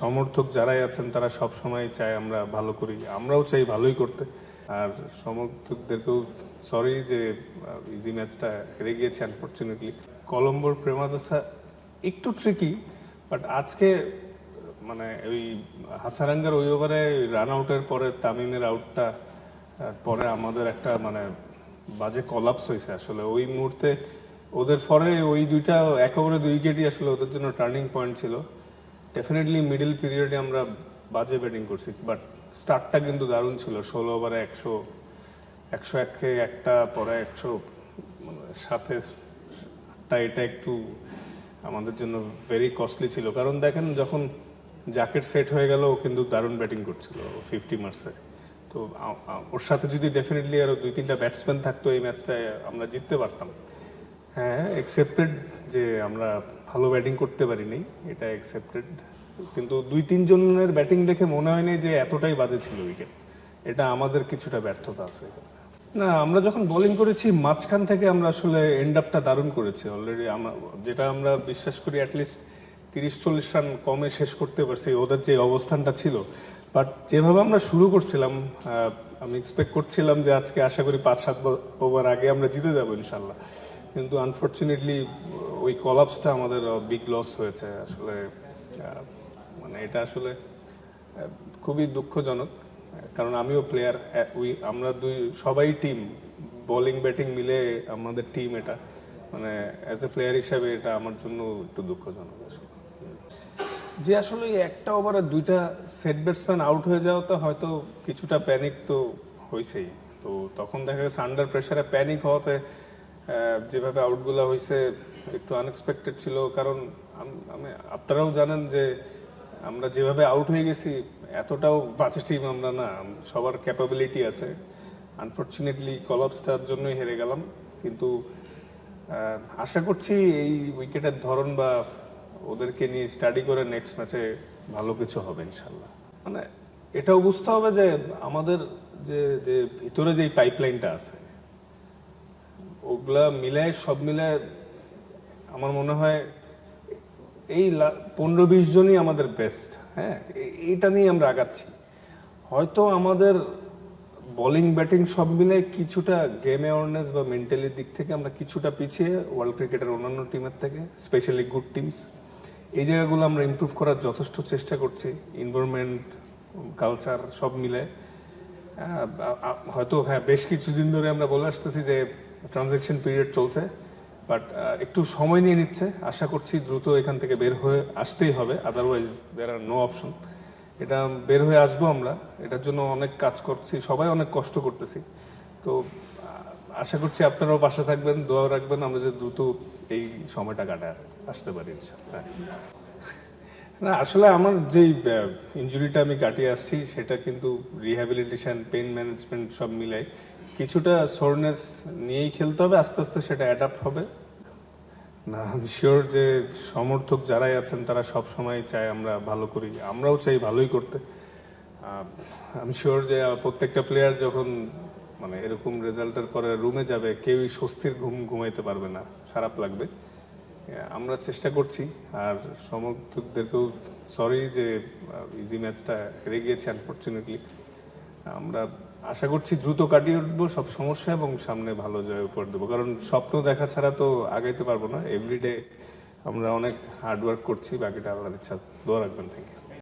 সমর্থক যারাই আছেন, তারা সব সময় চায় আমরা ভালো করি। আমরাও চাই ভালোই করতে। আর সমর্থকদেরকেও সরি যে ইজি ম্যাচটা হেরে গিয়েছে আনফর্চুনেটলি কলম্বোর প্রেমাদাসা একটু ট্রিকি বাট আজকে মানে ওই হাসারাঙ্গার ওই ওভারে রান আউটের পরে, তামিমের আউটটা পরে আমাদের একটা মানে বাজে কলাপস হয়েছে আসলে। ওই মুহূর্তে ওদের পরে ওই দুইটা, এক ওভারে দুই উইকেটই আসলে ওদের জন্য টার্নিং পয়েন্ট ছিল। ডেফিনেটলি মিডল পিরিয়ডে আমরা বাজে ব্যাটিং করছি বাট স্টার্টটা কিন্তু দারুণ ছিল, ষোলো ওভারে একশো একশো একে একটা পরে একশো মানে সাথে আটটা, এটা একটু আমাদের জন্য ভেরি কস্টলি ছিল। কারণ দেখেন যখন জ্যাকেট সেট হয়ে গেল, ও কিন্তু দারুণ ব্যাটিং করছিল ফিফটি মার্সে তো ওর সাথে যদি ডেফিনেটলি আরও দুই, তিনটা ব্যাটসম্যান থাকতো, এই ম্যাচটায় আমরা জিততে পারতাম। হ্যাঁ এক্সেপ্টেড যে আমরা ভালো ব্যাটিং করতে পারিনি, এটা একসেপ্টেড কিন্তু দুই তিনজনের ব্যাটিং দেখে মনে হয়নি যে এতটাই বাজে ছিল উইকেট এটা আমাদের কিছুটা ব্যর্থতা আছে। না, আমরা যখন বোলিং করেছি, মাঝখান থেকে আমরা আসলে এন্ড আপটা দারুণ করেছি। অলরেডি আমরা, যেটা আমরা বিশ্বাস করি অ্যাটলিস্ট তিরিশ, চল্লিশ রান কমে শেষ করতে পারছি, ওদের যে অবস্থানটা ছিল। বাট যেভাবে আমরা শুরু করছিলাম আমি এক্সপেক্ট করছিলাম যে আজকে আশা করি পাঁচ, সাত ওভার আগে আমরা জিতে যাব, ইনশাল্লাহ। কিন্তু আনফর্চুনেটলি ওই কলাপসটা আমাদের বিগ লস হয়েছে। আসলে মানে এটা আসলে খুবই দুঃখজনক। কারণ আমিও প্লেয়ার উই আমরা দুই, সবাই টিম বোলিং ব্যাটিং মিলে আমাদের টিম এটা। মানে অ্যাজ এ প্লেয়ার হিসাবে এটা আমার জন্য একটু দুঃখজনক আসলে। যে আসলে একটা ওভারে দুইটা সেট ব্যাটসম্যান আউট হয়ে যাওয়াতে হয়তো কিছুটা প্যানিক তো হয়েছেই তো তখন দেখা গেছে আন্ডার প্রেসারে প্যানিক হওয়াতে যেভাবে আউটগুলো হয়েছে একটু আনএক্সপেক্টেড ছিল, কারণ আমি আপনারাও জানেন যে আমরা যেভাবে আউট হয়ে গেছি, এতটাও বাজে টিম আমরা না সবার ক্যাপাবিলিটি আছে। আনফর্চুনেটলি কলাপসটার জন্যই হেরে গেলাম, কিন্তু আশা করছি এই উইকেটের ধরন বা ওদেরকে নিয়ে স্টাডি করে নেক্সট ম্যাচে ভালো কিছু হবে ইনশাল্লাহ মানে এটাও বুঝতে হবে যে আমাদের যে যে ভিতরে যে পাইপলাইনটা আছে ওগুলা মিলায়, সব মিলায় আমার মনে হয় এই পনেরো বিশ জনই আমাদের বেস্ট হ্যাঁ? এ- এইটা নিয়ে আমরা আগাচ্ছি। হয়তো আমাদের বোলিং ব্যাটিং সব মিলে কিছুটা গেম অ্যাওয়ারনেস বা মেন্টালির দিক থেকে আমরা কিছুটা পিছিয়ে ওয়ার্ল্ড ক্রিকেটের অন্যান্য টিমের থেকে স্পেশালি গুড টিমস এই জায়গাগুলো আমরা ইম্প্রুভ করার যথেষ্ট চেষ্টা করছি। এনভায়রনমেন্ট কালচার সব মিলে। হয়তো হ্যাঁ বেশ কিছুদিন ধরে আমরা বলে আসতেছি যে ট্রানজেকশন পিরিয়ড চলছে বাট একটু সময় নিয়ে নিচ্ছে। আশা করছি দ্রুত এখান থেকে বের হয়ে আসতেই হবে otherwise there are no option এটা বের হয়ে আসব আমরা, এটার জন্য অনেক কাজ করছি, সবাই অনেক কষ্ট করতেছি। তো আশা করছি আপনারাও পাশে থাকবেন দোয়া রাখবেন, আমরা যে দ্রুত এই সময়টা কাটায় আসতে পারি। না, আসলে আমার যেই ইনজুরিটা আমি কাটিয়ে আসছি, সেটা কিন্তু রিহ্যাবিলিটেশন পেন ম্যানেজমেন্ট সব মিলাই। কিছুটা সোরনেস নিয়েই খেলতে হবে, আস্তে আস্তে সেটা অ্যাডাপ্ট হবে। না আমি শিওর যে সমর্থক যারাই আছেন, তারা সব সময় চায় আমরা ভালো করি, আমরাও চাই ভালোই করতে। আমি শিওর যে প্রত্যেকটা প্লেয়ার যখন মানে এরকম রেজাল্টের পরে রুমে যাবে, কেউই স্বস্তির ঘুম ঘুমাইতে পারবে না, খারাপ লাগবে। আমরা চেষ্টা করছি, আর সমর্থকদেরকেও সরি যে ইজি ম্যাচটা হেরে গিয়েছে আনফর্চুনেটলি আমরা আশা করছি দ্রুত কাটিয়ে উঠবো, সব সমস্যা এবং সামনে ভালো জয় উপহার দেবো। কারণ স্বপ্ন দেখা ছাড়া তো আগাইতে পারব না। এভরিডে আমরা অনেক হার্ডওয়ার্ক করছি, বাকিটা আল্লাহর ইচ্ছা। দোয়া রাখবেন থ্যাংক ইউ